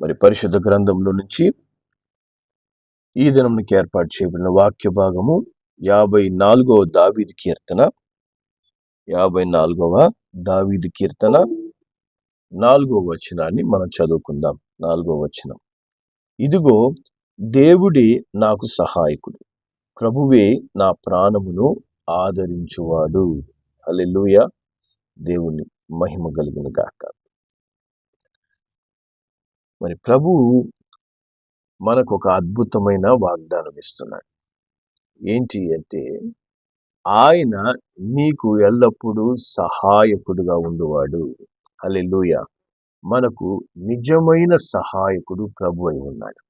మరి పరిశుద్ధ గ్రంథంలో నుంచి ఈ దినంకి ఏర్పాటు చేయబడిన వాక్య భాగము యాభై నాలుగవ దావీది కీర్తన. యాభై నాలుగవ దావీది కీర్తన. నాలుగవ వచనాన్ని మనం చదువుకుందాం. నాలుగవ వచనం. ఇదిగో దేవుడే నాకు సహాయకుడు. ప్రభువే నా ప్రాణమును ఆదరించువాడు. అల్లెలుయ దేవుని మహిమ కలుగును గాక. మరి ప్రభువు మనకు ఒక అద్భుతమైన వాగ్దానం ఇస్తున్నాడు ఏంటి అంటే ఆయన నీకు ఎల్లప్పుడూ సహాయకుడుగా ఉండువాడు. హల్లెలూయ. మనకు నిజమైన సహాయకుడు ప్రభు అయి ఉన్నాడు.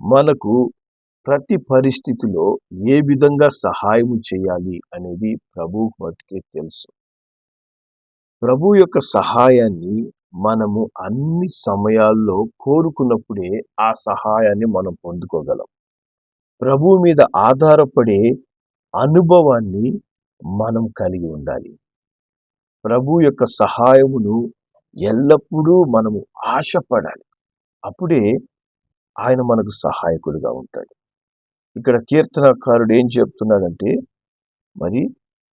మనకు ప్రతి పరిస్థితిలో ఏ విధంగా సహాయం చేయాలి అనేది ప్రభు మటుకే తెలుసు. ప్రభు యొక్క సహాయాన్ని మనము అన్ని సమయాల్లో కోరుకున్నప్పుడే ఆ సహాయాన్ని మనం పొందుకోగలం. ప్రభు మీద ఆధారపడే అనుభవాన్ని మనం కలిగి ఉండాలి. ప్రభు యొక్క సహాయమును ఎల్లప్పుడూ మనము ఆశపడాలి. అప్పుడే ఆయన మనకు సహాయకుడిగా ఉంటాడు. ఇక్కడ కీర్తనకారుడు ఏం చెప్తున్నాడంటే మరి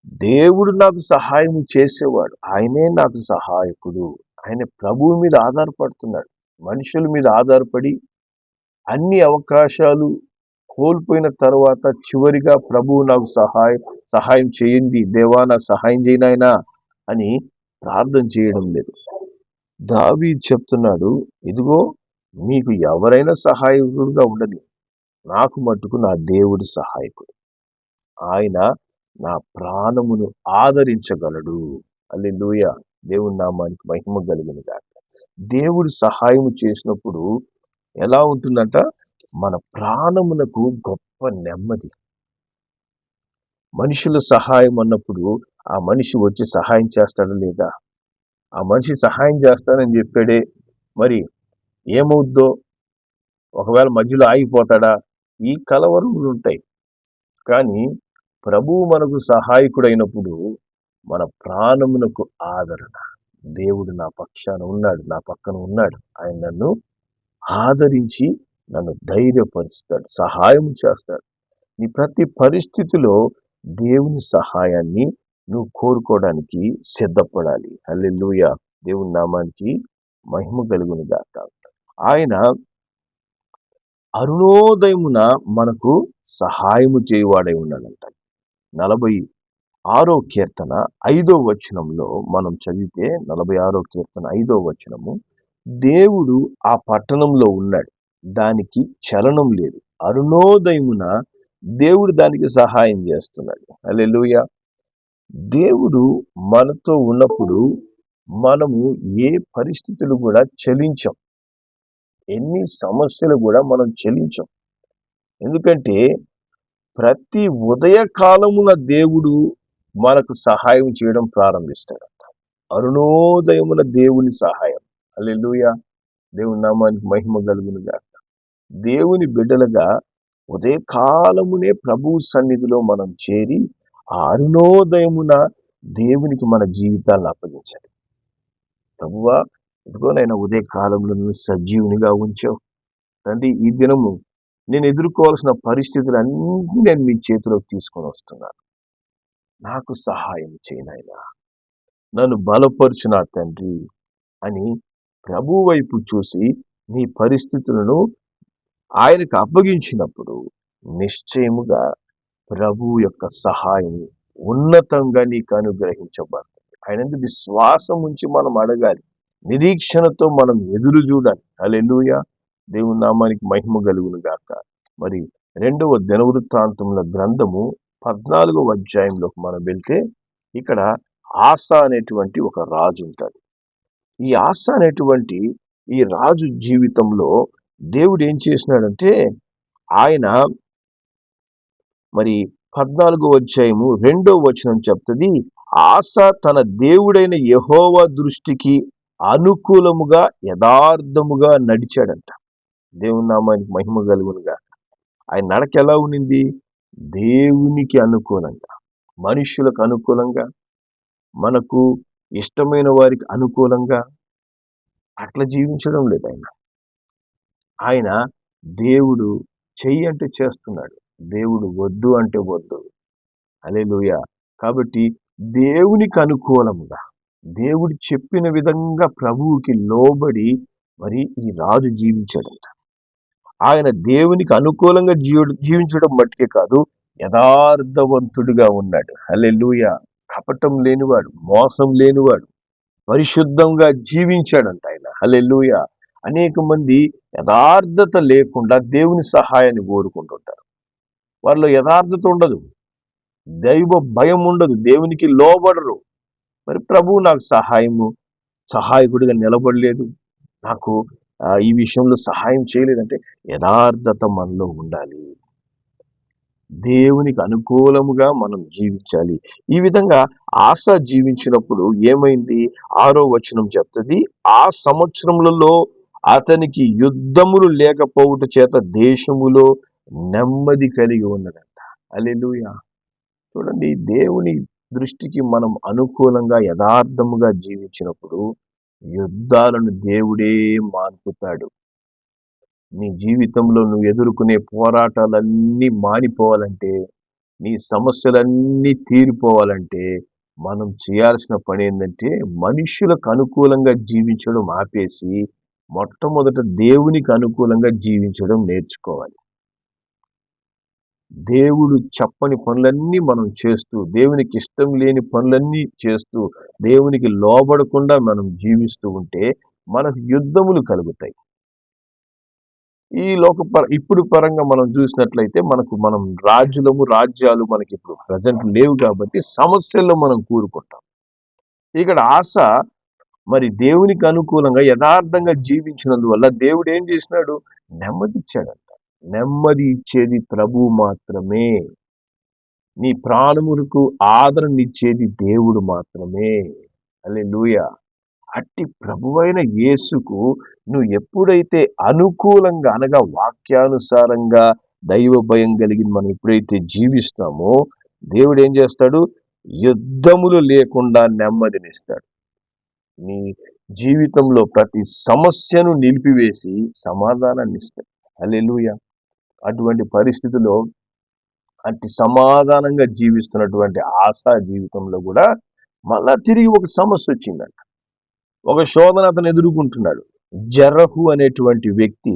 దేవుడు నాకు సహాయం చేసేవాడు. ఆయనే నాకు సహాయకుడు. ఆయన ప్రభువు మీద ఆధారపడుతున్నాడు. మనుషుల మీద ఆధారపడి అన్ని అవకాశాలు కోల్పోయిన తర్వాత చివరిగా ప్రభువు నాకు సహాయం సహాయం చేయండి దేవా నాకు సహాయం చేయనాయనా అని ప్రార్థన చేయడం లేదు. దావి చెప్తున్నాడు ఇదిగో మీకు ఎవరైనా సహాయకుడుగా ఉండని నాకు మట్టుకు నా దేవుడు సహాయకుడు. ఆయన నా ప్రాణమును ఆదరించగలడు. అల్లెలూయ దేవుని నామానికి మహిమ కలిగిన గాక. దేవుడు సహాయం చేసినప్పుడు ఎలా ఉంటుందంట? మన ప్రాణమునకు గొప్ప నెమ్మది. మనుషుల సహాయం అన్నప్పుడు ఆ మనిషి వచ్చి సహాయం చేస్తాడా లేదా? ఆ మనిషి సహాయం చేస్తానని చెప్పాడే. మరి ఏమవుద్దో? ఒకవేళ మధ్యలో ఆగిపోతాడా? ఈ కలవరములు ఉంటాయి. కానీ ప్రభువు మనకు సహాయకుడైనప్పుడు మన ప్రాణమునకు ఆదరణ. దేవుడు నా పక్షాన ఉన్నాడు నా పక్కన ఉన్నాడు. ఆయన నన్ను ఆదరించి నన్ను ధైర్యపరుస్తాడు సహాయం చేస్తాడు. నీ ప్రతి పరిస్థితిలో దేవుని సహాయాన్ని నువ్వు కోరుకోవడానికి సిద్ధపడాలి. హల్లెలూయ. దేవుని నామానికి మహిమ కలుగుని గాక ఆయన అరుణోదయమున మనకు సహాయము చేయవాడై ఉన్నాడంట. నలభై ఆరో కీర్తన ఐదో వచనంలో మనం చదివితే నలభై ఆరో కీర్తన ఐదో వచనము దేవుడు ఆ పట్టణంలో ఉన్నాడు దానికి చలనం లేదు. అరుణోదయమున దేవుడు దానికి సహాయం చేస్తున్నాడు. అలెలుయ దేవుడు మనతో ఉన్నప్పుడు మనము ఏ పరిస్థితులు కూడా చలించం. ఎన్ని సమస్యలు కూడా మనం చెల్లించం ఎందుకంటే ప్రతి ఉదయకాలమున దేవుడు మనకు సహాయం చేయడం ప్రారంభిస్తాడంట. అరుణోదయమున దేవుని సహాయం. అల్లెలుయ దేవుని నామానికి మహిమ కలుగునుగా దేవుని బిడ్డలుగా ఉదయకాలమునే ప్రభు సన్నిధిలో మనం చేరి ఆ అరుణోదయమున దేవునికి మన జీవితాలను అప్పగించాలి. ప్రభువా ఇదిగోనైనా ఉదయ కాలంలో నువ్వు సజీవునిగా ఉంచావు. తండ్రి ఈ దినము నేను ఎదుర్కోవాల్సిన పరిస్థితులన్నీ నేను మీ చేతిలోకి తీసుకొని వస్తున్నాను. నాకు సహాయం చేయనైనా. నన్ను బలపరుచు నా తండ్రి అని ప్రభు వైపు చూసి నీ పరిస్థితులను ఆయనకు అప్పగించినప్పుడు నిశ్చయముగా ప్రభు యొక్క సహాయం ఉన్నతంగా నీకు అనుగ్రహించబడుతుంది. ఆయన విశ్వాసం ఉంచి మనం అడగాలి. నిరీక్షణతో మనం ఎదురు చూడాలి. అలెలుయ దేవుని నామానికి మహిమ కలుగును గాక. మరి రెండవ దినవృత్తాంతముల గ్రంథము పద్నాలుగో అధ్యాయంలోకి మనం వెళ్తే ఇక్కడ ఆశ అనేటువంటి ఒక రాజు ఉంటాడు. ఈ ఆశ అనేటువంటి ఈ రాజు జీవితంలో దేవుడు ఏం చేసినాడంటే ఆయన మరి పద్నాలుగో అధ్యాయము రెండో వచనం చెప్తుంది ఆశ తన దేవుడైన యహోవ దృష్టికి అనుకూలముగా యథార్థముగా నడిచాడంట. దేవుని నామానికి మహిమ కలుగునుగా ఆయన నడక ఎలా ఉన్నింది దేవునికి అనుకూలంగా మనుషులకు అనుకూలంగా మనకు ఇష్టమైన వారికి అనుకూలంగా అట్లా జీవించడం లేదు ఆయన. ఆయన దేవుడు చెయ్యి అంటే చేస్తున్నాడు. దేవుడు వద్దు అంటే వద్దు. అలేలుయ కాబట్టి దేవునికి అనుకూలముగా దేవుడు చెప్పిన విధంగా ప్రభువుకి లోబడి మరి ఈ రాజు జీవించాడంట. ఆయన దేవునికి అనుకూలంగా జీవ జీవించడం మట్టుకే కాదు యథార్థవంతుడిగా ఉన్నాడు. హలెలుయ కపటం లేనివాడు మోసం లేనివాడు పరిశుద్ధంగా జీవించాడంట ఆయన. హలెలుయ అనేక మంది యథార్థత లేకుండా దేవుని సహాయాన్ని కోరుకుంటుంటారు. వాళ్ళు యథార్థత ఉండదు దైవ భయం ఉండదు దేవునికి లోబడరు. మరి ప్రభువు నాకు సహాయము సహాయకుడిగా నిలబడలేదు నాకు ఈ విషయంలో సహాయం చేయలేదంటే యథార్థత మనలో ఉండాలి. దేవునికి అనుకూలముగా మనం జీవించాలి. ఈ విధంగా ఆశ జీవించినప్పుడు ఏమైంది? ఆరో వచనం చెప్తుంది ఆ సంవత్సరములలో అతనికి యుద్ధములు లేకపోవుట చేత దేశములో నెమ్మది కలిగి ఉన్నదంట. అలెలుయ చూడండి దేవుని దృష్టికి మనం అనుకూలంగా యథార్థముగా జీవించినప్పుడు యుద్ధాలను దేవుడే మాన్పుతాడు నీ జీవితంలో నువ్వు ఎదుర్కొనే పోరాటాలన్నీ మానిపోవాలంటే నీ సమస్యలన్నీ తీరిపోవాలంటే మనం చేయాల్సిన పని ఏంటంటే మనుషులకు అనుకూలంగా జీవించడం ఆపేసి మొట్టమొదట దేవునికి అనుకూలంగా జీవించడం నేర్చుకోవాలి. దేవుడు చెప్పని పనులన్నీ మనం చేస్తూ దేవునికి ఇష్టం లేని పనులన్నీ చేస్తూ దేవునికి లోబడకుండా మనం జీవిస్తూ ఉంటే మనకు యుద్ధములు కలుగుతాయి. ఈ లోక ఇప్పుడు పరంగా మనం చూసినట్లయితే మనకు మనం రాజులము రాజ్యాలు మనకి ఇప్పుడు ప్రజెంట్ లేవు కాబట్టి సమస్యల్లో మనం కూరుకుంటాం. ఇక్కడ ఆశ మరి దేవునికి అనుకూలంగా యథార్థంగా జీవించినందువల్ల దేవుడు ఏం చేసినాడు? నెమ్మదిచ్చాడు. నెమ్మది ఇచ్చేది ప్రభు మాత్రమే. నీ ప్రాణములకు ఆదరణ ఇచ్చేది దేవుడు మాత్రమే. అలే లూయ అట్టి ప్రభువైన యేసుకు నువ్వు ఎప్పుడైతే అనుకూలంగా అనగా వాక్యానుసారంగా దైవ భయం కలిగి మనం ఎప్పుడైతే జీవిస్తామో దేవుడు ఏం చేస్తాడు? యుద్ధములు లేకుండా నెమ్మదినిస్తాడు. నీ జీవితంలో ప్రతి సమస్యను నిలిపివేసి సమాధానాన్ని ఇస్తాడు. అల్లెలుయ అటువంటి పరిస్థితిలో అట్టి సమాధానంగా జీవిస్తున్నటువంటి ఆశా జీవితంలో కూడా మళ్ళా తిరిగి ఒక సమస్య వచ్చిందంట. ఒక శోధన అతను ఎదుర్కొంటున్నాడు. జరహు అనేటువంటి వ్యక్తి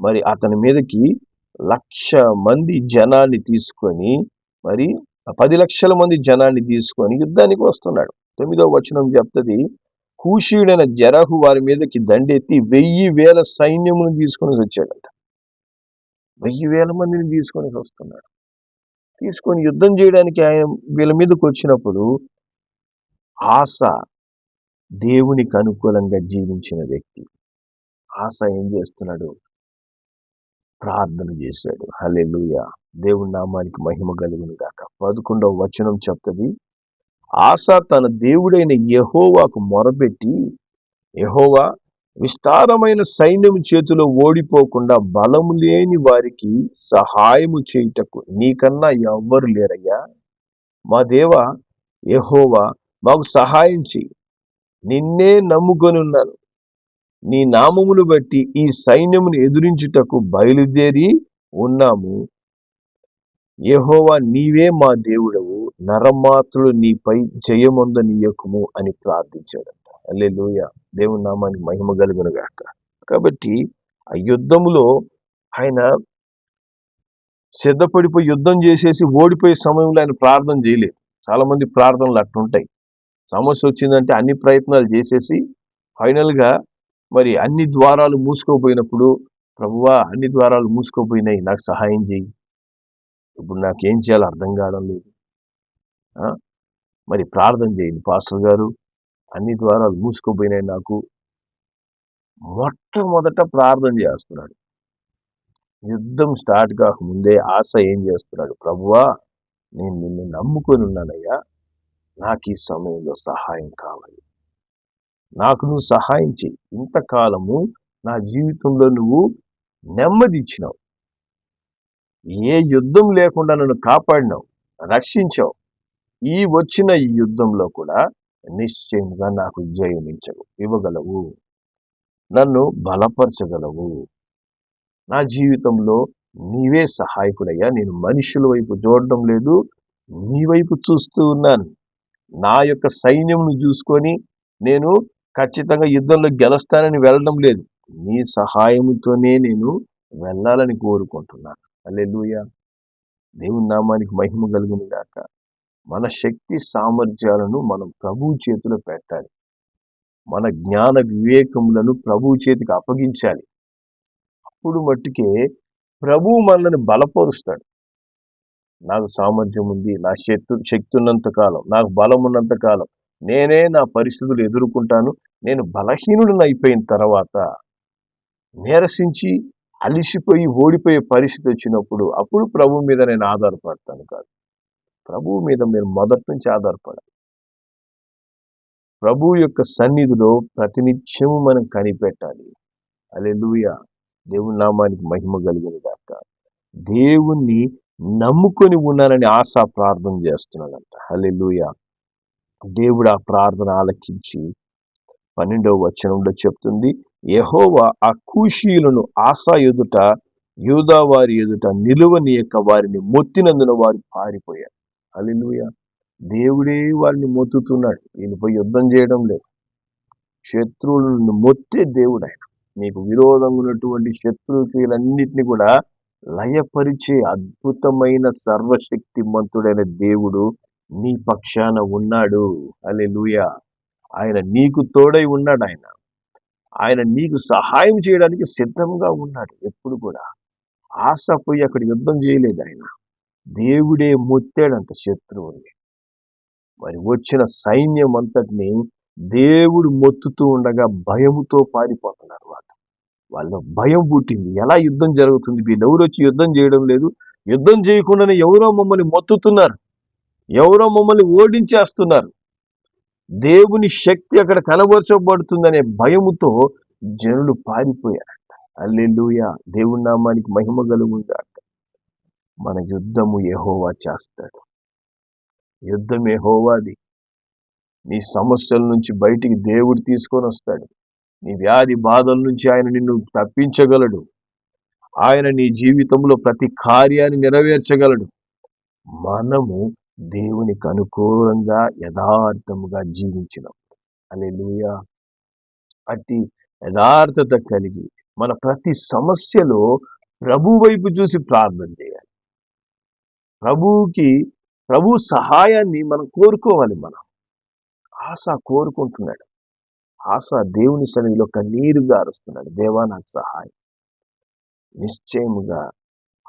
మరి అతని మీదకి లక్ష మంది జనాన్ని తీసుకొని మరి పది లక్షల మంది జనాన్ని తీసుకొని యుద్ధానికి వస్తున్నాడు. తొమ్మిదో వచనం చెప్తుంది కూషీయుడైన జరహు వారి మీదకి దండెత్తి వెయ్యి వేల సైన్యమును తీసుకొని వచ్చాడంట. వెయ్యి వేల మందిని తీసుకొని వస్తున్నాడు. తీసుకొని యుద్ధం చేయడానికి ఆయన వీళ్ళ మీదకి వచ్చినప్పుడు ఆశ దేవునికి అనుకూలంగా జీవించిన వ్యక్తి. ఆశ ఏం చేస్తున్నాడు? ప్రార్థన చేశాడు. హలెలుయ దేవుని నామానికి మహిమ కలుగును గాక. పదకొండవ వచనం చెప్తుంది. ఆశ తన దేవుడైన యహోవాకు మొరబెట్టి యహోవా విస్తారమైన సైన్యం చేతిలో ఓడిపోకుండా బలము లేని వారికి సహాయము చేయుటకు నీకన్నా ఎవ్వరు లేరయ్యా? మా దేవ యహోవా మాకు సహాయం చెయ్యి. నిన్నే నమ్ముకొనున్నాను. నీ నామమును బట్టి ఈ సైన్యమును ఎదురించుటకు బయలుదేరి ఉన్నాము. యహోవా నీవే మా దేవుడవు. నరమాత్రులు నీపై జయమొందనీయకుము అని ప్రార్థించాడంట. అల్లెలుయా దేవుని నామానికి మహిమ కలుగునుగాక కాబట్టి ఆ యుద్ధములో ఆయన సిద్ధపడిపోయి యుద్ధం చేసేసి ఓడిపోయే సమయంలో ఆయన ప్రార్థన చేయలేదు. చాలామంది ప్రార్థనలు అట్లుంటాయి. సమస్య వచ్చిందంటే అన్ని ప్రయత్నాలు చేసేసి ఫైనల్గా మరి అన్ని ద్వారాలు మూసుకోపోయినప్పుడు ప్రభువా అన్ని ద్వారాలు మూసుకోపోయినాయి నాకు సహాయం చేయి ఇప్పుడు నాకేం చేయాలో అర్థం కావడం లేదు. మరి ప్రార్థన చేయండి. పాస్టర్ గారు అన్ని ద్వారాలు మూసుకుపోయినాయి నాకు. మొట్టమొదట ప్రార్థన చేస్తున్నాడు. యుద్ధం స్టార్ట్ కాకముందే ఆశ ఏం చేస్తున్నాడు? ప్రభువా నేను నిన్ను నమ్ముకొని ఉన్నానయ్యా. నాకు ఈ సమయంలో సహాయం కావాలి. నాకు నువ్వు సహాయం చేయి ఇంతకాలము నా జీవితంలో నువ్వు నెమ్మది ఇచ్చినావు. ఏ యుద్ధం లేకుండా నన్ను కాపాడినావు రక్షించావు. ఈ వచ్చిన ఈ యుద్ధంలో కూడా నిశ్చయముగా నాకు జయమించవు ఇవ్వగలవు నన్ను బలపరచగలవు. నా జీవితంలో నీవే సహాయకుడయ్యా నేను మనుషుల వైపు చూడడం లేదు నీ వైపు చూస్తూ ఉన్నాను. నా యొక్క సైన్యంను చూసుకొని నేను ఖచ్చితంగా యుద్ధంలో గెలుస్తానని వెళ్ళడం లేదు. నీ సహాయంతోనే నేను వెళ్ళాలని కోరుకుంటున్నాను అల్లెలుయ దేవుని నామానికి మహిమ కలుగును గాక మన శక్తి సామర్థ్యాలను మనం ప్రభు చేతిలో పెట్టాలి. మన జ్ఞాన వివేకములను ప్రభు చేతికి అప్పగించాలి. అప్పుడు మట్టుకే ప్రభు మనల్ని బలపరుస్తాడు. నాకు సామర్థ్యం ఉంది నా శక్తి శక్తి ఉన్నంత కాలం నాకు బలం ఉన్నంత కాలం నేనే నా పరిస్థితులు ఎదుర్కొంటాను నేను బలహీనుడిని అయిపోయిన తర్వాత నీరసించి అలిసిపోయి ఓడిపోయే పరిస్థితి వచ్చినప్పుడు అప్పుడు ప్రభు మీద నేను ఆధారపడతాను కాదు. ప్రభువు మీద మీరు మొదటి నుంచి ఆధారపడాలి. ప్రభు యొక్క సన్నిధిలో ప్రతినిత్యము మనం కనిపెట్టాలి. అలెలుయ దేవుని నామానికి మహిమ కలిగిన గాక. దేవుణ్ణి నమ్ముకొని ఉన్నానని ఆశ ప్రార్థన చేస్తున్నాడంట. హలెలుయ దేవుడు ఆ ప్రార్థన ఆలకించి పన్నెండవ వచనంలో చెప్తుంది యహోవా ఆ కూషీలను ఆశా ఎదుట యూదా వారి ఎదుట నిలువనీయక వారిని మొత్తినందున వారు పారిపోయారు. హలెలుయ దేవుడే వారిని మొత్తుతున్నాడు. వీళ్ళపై యుద్ధం చేయడం లేదు. శత్రువులను మొత్తే దేవుడు ఆయన నీకు విరోధంగా ఉన్నటువంటి శత్రుక్రియలన్నింటినీ కూడా లయపరిచే అద్భుతమైన సర్వశక్తిమంతుడైన దేవుడు నీ పక్షాన ఉన్నాడు. అలే ఆయన నీకు తోడై ఉన్నాడు ఆయన. ఆయన నీకు సహాయం చేయడానికి సిద్ధంగా ఉన్నాడు. ఎప్పుడు కూడా ఆశ పోయి అక్కడ యుద్ధం చేయలేదు ఆయన. దేవుడే మొత్తాడంట శత్రువుని. మరి వచ్చిన సైన్యం అంతటిని దేవుడు మొత్తుతూ ఉండగా భయముతో పారిపోతున్నారు వాళ్ళు. వాళ్ళ భయం పుట్టింది. ఎలా యుద్ధం జరుగుతుంది? వీళ్ళెవరు వచ్చి యుద్ధం చేయడం లేదు. యుద్ధం చేయకుండానే ఎవరో మమ్మల్ని మొత్తుతున్నారు. ఎవరో మమ్మల్ని ఓడించేస్తున్నారు. దేవుని శక్తి అక్కడ కనబరచబడుతుందనే భయముతో జనులు పారిపోయారంట. అల్లెలుయ దేవుని నామానికి మహిమ కలుగుందాట మన యుద్ధము ఎహోవా చేస్తాడు. యుద్ధం ఎహోవాది నీ సమస్యల నుంచి బయటికి దేవుడు తీసుకొని వస్తాడు. నీ వ్యాధి బాధల నుంచి ఆయన నిన్ను తప్పించగలడు. ఆయన నీ జీవితంలో ప్రతి కార్యాన్ని నెరవేర్చగలడు. మనము దేవునికి అనుకూలంగా యథార్థముగా జీవించినాం. అనే అట్టి యథార్థత కలిగి మన ప్రతి సమస్యలో ప్రభు వైపు చూసి ప్రార్థన చేయాలి. ప్రభువుకి ప్రభు సహాయాన్ని మనం కోరుకోవాలి మనం. ఆశ కోరుకుంటున్నాడు. ఆశ దేవుని సన్నిధిలో కన్నీరు గారుస్తున్నాడు దేవా నాకు సహాయం. నిశ్చయముగా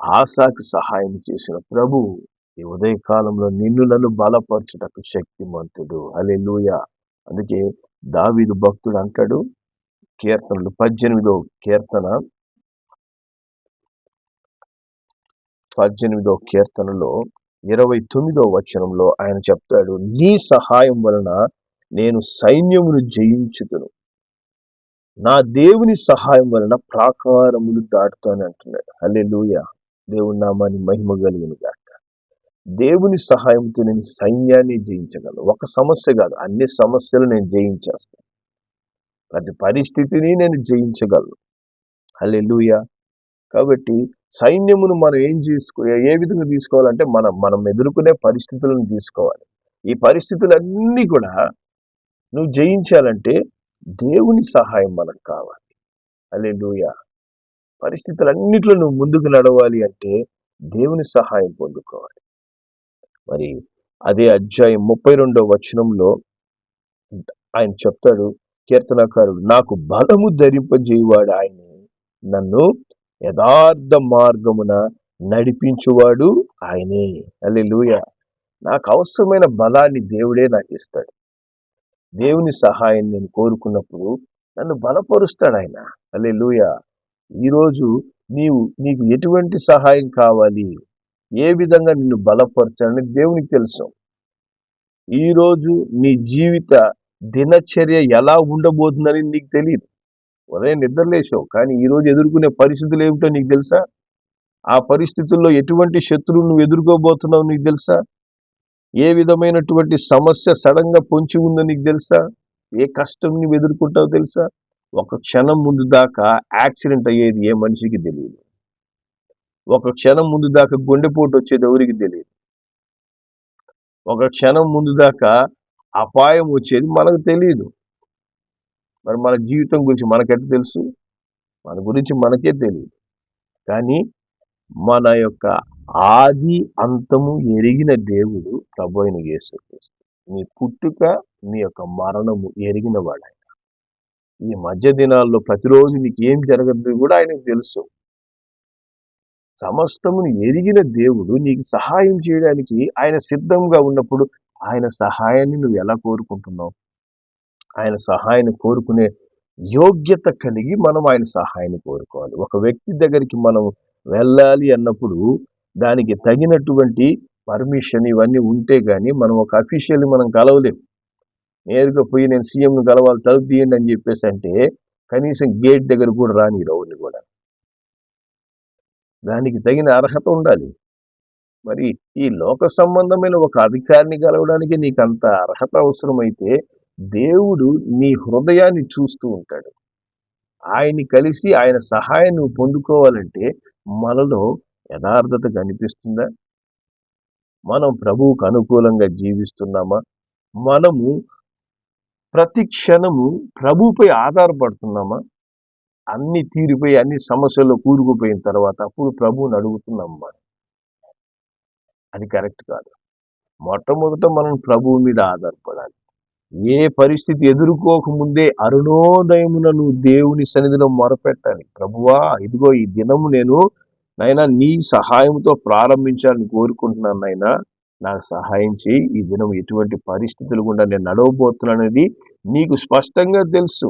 ఆశాకు సహాయం చేసిన ప్రభు ఈ ఉదయకాలంలో నిన్ను నన్ను బలపరచుటకు శక్తిమంతుడు. అలే అందుకే దావీదు భక్తుడు అంటాడు. కీర్తనలు పద్దెనిమిదో కీర్తన. పద్దెనిమిదో కీర్తనలో ఇరవై తొమ్మిదో వచనంలో ఆయన చెప్తాడు నీ సహాయం వలన నేను సైన్యమును జయించుతును నా దేవుని సహాయం వలన ప్రాకారములు దాటుతాను అంటున్నాడు. అల్లే లూయ దేవుని నామాన్ని మహిమ కలిగిన గాక. దేవుని సహాయంతో నేను సైన్యాన్ని జయించగలను. ఒక సమస్య కాదు అన్ని సమస్యలు నేను జయించేస్తాను. ప్రతి పరిస్థితిని నేను జయించగలను. అల్లే లూయ కాబట్టి సైన్యమును మనం ఏం తీసుకో ఏ విధంగా తీసుకోవాలంటే మనం మనం ఎదుర్కొనే పరిస్థితులను తీసుకోవాలి. ఈ పరిస్థితులన్నీ కూడా నువ్వు జయించాలంటే దేవుని సహాయం మనకు కావాలి. అలే లూయ పరిస్థితులన్నిట్లో నువ్వు ముందుకు నడవాలి అంటే దేవుని సహాయం పొందుకోవాలి. మరి అదే అధ్యాయం ముప్పై రెండో వచనంలో ఆయన చెప్తాడు కీర్తనకారుడు నాకు బలము ధరింపజేయవాడు ఆయన. నన్ను యథార్థ మార్గమున నడిపించువాడు ఆయనే. అలే లూయ నాకు అవసరమైన బలాన్ని దేవుడే నాకు ఇస్తాడు. దేవుని సహాయం నేను కోరుకున్నప్పుడు నన్ను బలపరుస్తాడు ఆయన. అలే లూయ ఈరోజు నీవు నీకు ఎటువంటి సహాయం కావాలి? ఏ విధంగా నిన్ను బలపరచాలని దేవునికి తెలుసు. ఈరోజు నీ జీవిత దినచర్య ఎలా ఉండబోతుందని నీకు తెలియదు ఉదయం నిద్రలేసావు కానీ ఈరోజు ఎదుర్కొనే పరిస్థితులు ఏమిటో నీకు తెలుసా? ఆ పరిస్థితుల్లో ఎటువంటి శత్రువు నువ్వు ఎదుర్కోబోతున్నావు నీకు తెలుసా? ఏ విధమైనటువంటి సమస్య సడన్గా పొంచి ఉందో నీకు తెలుసా? ఏ కష్టం నువ్వు ఎదుర్కొంటావు తెలుసా? ఒక క్షణం ముందు దాకా యాక్సిడెంట్ అయ్యేది ఏ మనిషికి తెలియదు. ఒక క్షణం ముందు దాకా గుండెపోటు వచ్చేది ఎవరికి తెలియదు. ఒక క్షణం ముందు దాకా అపాయం వచ్చేది మనకు తెలియదు మరి మన జీవితం గురించి మనకెట్ట తెలుసు? మన గురించి మనకే తెలియదు కానీ మన యొక్క ఆది అంతము ఎరిగిన దేవుడు ప్రభు అయిన యేసుక్రీస్తు. నీ పుట్టుక నీ యొక్క మరణము ఎరిగిన వాడు ఆయన ఈ మధ్య దినాల్లో ప్రతిరోజు నీకు ఏం జరగదు కూడా ఆయనకు తెలుసు. సమస్తమును ఎరిగిన దేవుడు నీకు సహాయం చేయడానికి ఆయన సిద్ధంగా ఉన్నప్పుడు ఆయన సహాయాన్ని నువ్వు ఎలా కోరుకుంటున్నావు? ఆయన సహాయాన్ని కోరుకునే యోగ్యత కలిగి మనం ఆయన సహాయాన్ని కోరుకోవాలి. ఒక వ్యక్తి దగ్గరికి మనం వెళ్ళాలి అన్నప్పుడు దానికి తగినటువంటి పర్మిషన్ ఇవన్నీ ఉంటే కానీ మనం ఒక అఫీషియల్ని మనం కలవలేము నేరుగా పోయి నేను సీఎంను కలవాలి తలుపు తీయండి అని చెప్పేసి అంటే కనీసం గేట్ దగ్గర కూడా రాని రౌని కూడా. దానికి తగిన అర్హత ఉండాలి. మరి ఈ లోక సంబంధమైన ఒక అధికారిని కలవడానికి నీకు అంత అర్హత అవసరమైతే దేవుడు నీ హృదయాన్ని చూస్తూ ఉంటాడు. ఆయన్ని కలిసి ఆయన సహాయం నువ్వు పొందుకోవాలంటే మనలో యథార్థత కనిపిస్తుందా? మనం ప్రభువుకు అనుకూలంగా జీవిస్తున్నామా? మనము ప్రతి క్షణము ప్రభుపై ఆధారపడుతున్నామా? అన్ని తీరిపోయి అన్ని సమస్యల్లో కూరుకుపోయిన తర్వాత అప్పుడు ప్రభువుని అడుగుతున్నాం మనం. అది కరెక్ట్ కాదు. మొట్టమొదట మనం ప్రభువు మీద ఆధారపడాలి. ఏ పరిస్థితి ఎదుర్కోక ముందే దేవుని సన్నిధిలో మొరపెట్టాలి ప్రభువా ఇదిగో ఈ దినము నేను నైనా నీ సహాయంతో ప్రారంభించాలని కోరుకుంటున్నాను నైనా నాకు సహాయం చేయి. ఈ దినం ఎటువంటి పరిస్థితులు గుండా నేను నడవబోతున్నాననేది నీకు స్పష్టంగా తెలుసు.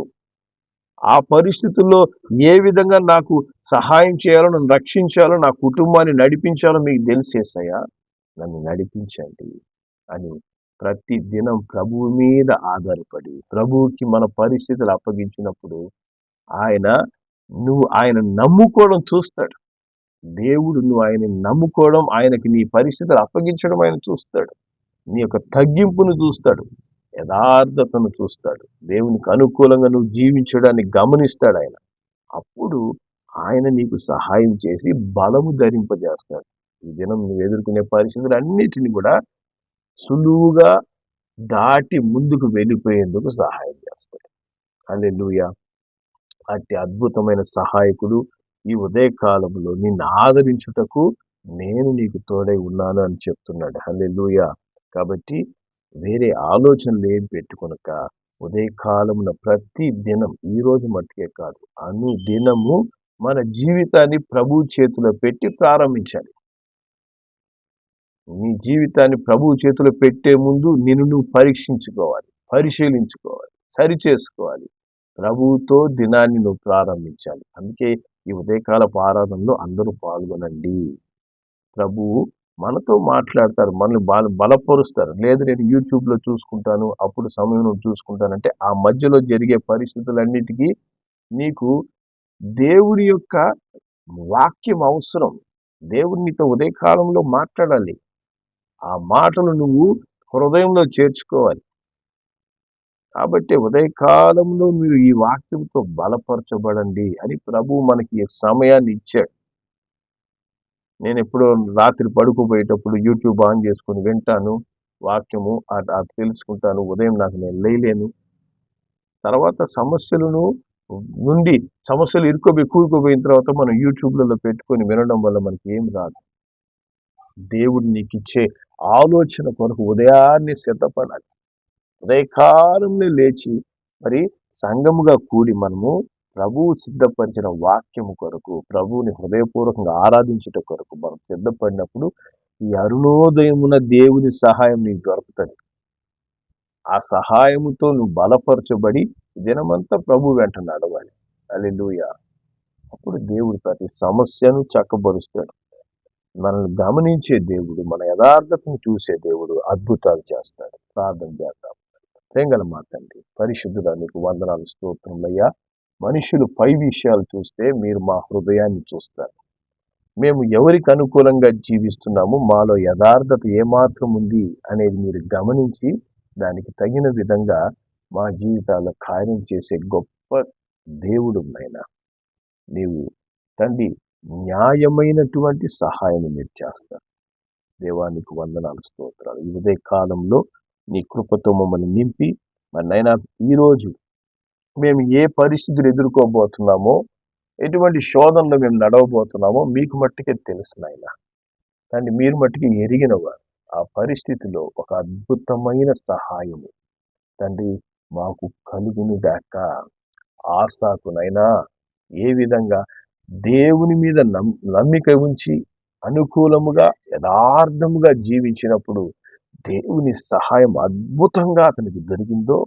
ఆ పరిస్థితుల్లో ఏ విధంగా నాకు సహాయం చేయాలో నన్ను రక్షించాలో నా కుటుంబాన్ని నడిపించాలో మీకు తెలిసేసాయా నన్ను నడిపించండి అని ప్రతి దినం ప్రభువు మీద ఆధారపడి ప్రభువుకి మన పరిస్థితులు అప్పగించినప్పుడు ఆయన నువ్వు ఆయన నమ్ముకోవడం చూస్తాడు. దేవుడు నువ్వు ఆయన నమ్ముకోవడం ఆయనకి నీ పరిస్థితులు అప్పగించడం ఆయన చూస్తాడు. నీ యొక్క తగ్గింపును చూస్తాడు. యథార్థతను చూస్తాడు. దేవునికి అనుకూలంగా నువ్వు జీవించడాన్ని గమనిస్తాడు ఆయన. అప్పుడు ఆయన నీకు సహాయం చేసి బలము ధరింపజేస్తాడు. ఈ దినం నువ్వు ఎదుర్కొనే పరిస్థితులు అన్నిటిని కూడా సులువుగా దాటి ముందుకు వెళ్ళిపోయేందుకు సహాయం చేస్తాడు. అల్లెలుయ అట్టి అద్భుతమైన సహాయకుడు ఈ ఉదయకాలంలో నిన్ను ఆదరించుటకు నేను నీకు తోడై ఉన్నాను అని చెప్తున్నాడు. హల్లెలూయ. కాబట్టి వేరే ఆలోచనలు ఏం పెట్టుకునక ఉదయకాలమున ప్రతి దినం ఈ రోజు మట్టుకే కాదు అను దినము మన జీవితాన్ని ప్రభు చేతిలో పెట్టి ప్రారంభించాలి. నీ జీవితాన్ని ప్రభు చేతిలో పెట్టే ముందు నిన్ను నువ్వు పరీక్షించుకోవాలి పరిశీలించుకోవాలి సరి చేసుకోవాలి ప్రభువుతో దినాన్ని నువ్వు ప్రారంభించాలి. అందుకే ఈ ఉదయకాలపు ఆరాధనలో అందరూ పాల్గొనండి. ప్రభువు మనతో మాట్లాడతారు మనల్ని బల బలపరుస్తారు. లేదు నేను యూట్యూబ్లో చూసుకుంటాను అప్పుడు సమయం చూసుకుంటానంటే ఆ మధ్యలో జరిగే పరిస్థితులన్నిటికీ నీకు దేవుడి యొక్క వాక్యం అవసరం. దేవుడినితో ఉదయకాలంలో మాట్లాడాలి. ఆ మాటలు నువ్వు హృదయంలో చేర్చుకోవాలి. కాబట్టి ఉదయకాలంలో మీరు ఈ వాక్యంతో బలపరచబడండి అని ప్రభు మనకి సమయాన్ని ఇచ్చాడు. నేను ఎప్పుడో రాత్రి పడుకోబోయేటప్పుడు యూట్యూబ్ ఆన్ చేసుకుని వింటాను వాక్యము అది తెలుసుకుంటాను ఉదయం నాకు నేను లేలేను తర్వాత సమస్యలను నుండి సమస్యలు ఇరుకోబోయి కూరుకోబోయిన తర్వాత మనం యూట్యూబ్లలో పెట్టుకొని వినడం వల్ల మనకి ఏం రాదు. దేవుడు నీకు ఇచ్చే ఆలోచన కొరకు ఉదయాన్నే సిద్ధపడాలి. ఉదయకాలంలో లేచి మరి సంఘముగా కూడి మనము ప్రభువు సిద్ధపరిచిన వాక్యము కొరకు ప్రభువుని హృదయపూర్వకంగా ఆరాధించుట కొరకు మనం సిద్ధపడినప్పుడు ఈ అరుణోదయమున దేవుని సహాయం నీకు దొరుకుతుంది. ఆ సహాయముతో నువ్వు బలపరచబడి దినమంతా ప్రభు వెంట నడవాలి. అల్లెలుయ అప్పుడు దేవుడు ప్రతి సమస్యను చక్కబరుస్తాడు. మనల్ని గమనించే దేవుడు మన యథార్థతను చూసే దేవుడు అద్భుతాలు చేస్తాడు. ప్రార్థన చేద్దాం. ప్రేంగల మాతండి పరిశుద్ధుడా నీకు వందనాలు స్తోత్రములయ్యా మనుషులు పై విషయాలు చూస్తే మీరు మా హృదయాన్ని చూస్తారు. మేము ఎవరికి అనుకూలంగా జీవిస్తున్నాము మాలో యథార్థత ఏమాత్రం ఉంది అనేది మీరు గమనించి దానికి తగిన విధంగా మా జీవితాల్లో కార్యం చేసే గొప్ప దేవుడు నాయన. నీవు తండ్రి న్యాయమైనటువంటి సహాయం మీరు చేస్తారు. దేవానికి వందనాలు స్తోత్రాలు. ఈ ఉదయ కాలంలో నీ కృపతో మమ్మల్ని నింపి మరి నైనా ఈరోజు మేము ఏ పరిస్థితులు ఎదుర్కోబోతున్నామో ఎటువంటి శోధనలో మేము నడవబోతున్నామో మీకు మట్టుకే తెలుసు నాయన. కానీ మీరు మట్టుకు ఎరిగిన వారు ఆ పరిస్థితిలో ఒక అద్భుతమైన సహాయము. తండ్రి మాకు కలుగునుగాక. ఆశాకునైనా ఏ విధంగా దేవుని మీద నమ్ నమ్మిక ఉంచి అనుకూలముగా యథార్థముగా జీవించినప్పుడు దేవుని సహాయం అద్భుతంగా అతనికి దొరికిందో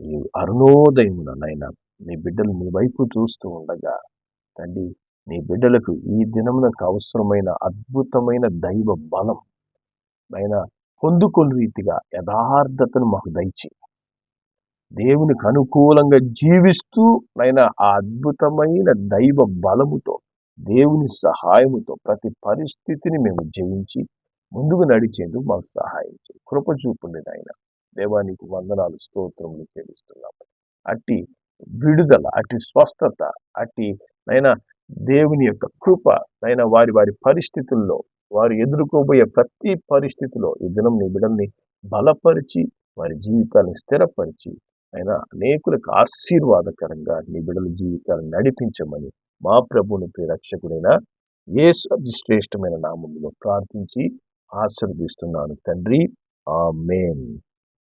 ఈ అరుణోదయమున నైనా నీ బిడ్డలు నీ వైపు చూస్తూ ఉండగా తండ్రి నీ బిడ్డలకు ఈ దినమునకు అవసరమైన అద్భుతమైన దైవ బలం అయినా పొందుకొని రీతిగా యథార్థతను మాకు దయచేయి. దేవునికి అనుకూలంగా జీవిస్తూ నైనా ఆ అద్భుతమైన దైవ బలముతో దేవుని సహాయముతో ప్రతి పరిస్థితిని మేము జయించి ముందుకు నడిచేందుకు మాకు సహాయం చేయి. కృప చూపుండి నాయన. దేవానికి వందనాలు స్తోత్రములు చెల్లిస్తున్నాము అట్టి విడుదల అట్టి స్వస్థత అట్టి నైనా దేవుని యొక్క కృప నైనా వారి వారి పరిస్థితుల్లో వారు ఎదుర్కోబోయే ప్రతి పరిస్థితిలో ఈ దినం నీ బిడల్ని బలపరిచి వారి జీవితాన్ని స్థిరపరిచి అయినా అనేకులకు ఆశీర్వాదకరంగా నీ బిడల జీవితాలను నడిపించమని మా ప్రభుని రక్షకుడైన ఏ శ్రేష్టమైన నామంలో ప్రార్థించి ఆశీర్దిస్తున్నాను తండ్రి ఆ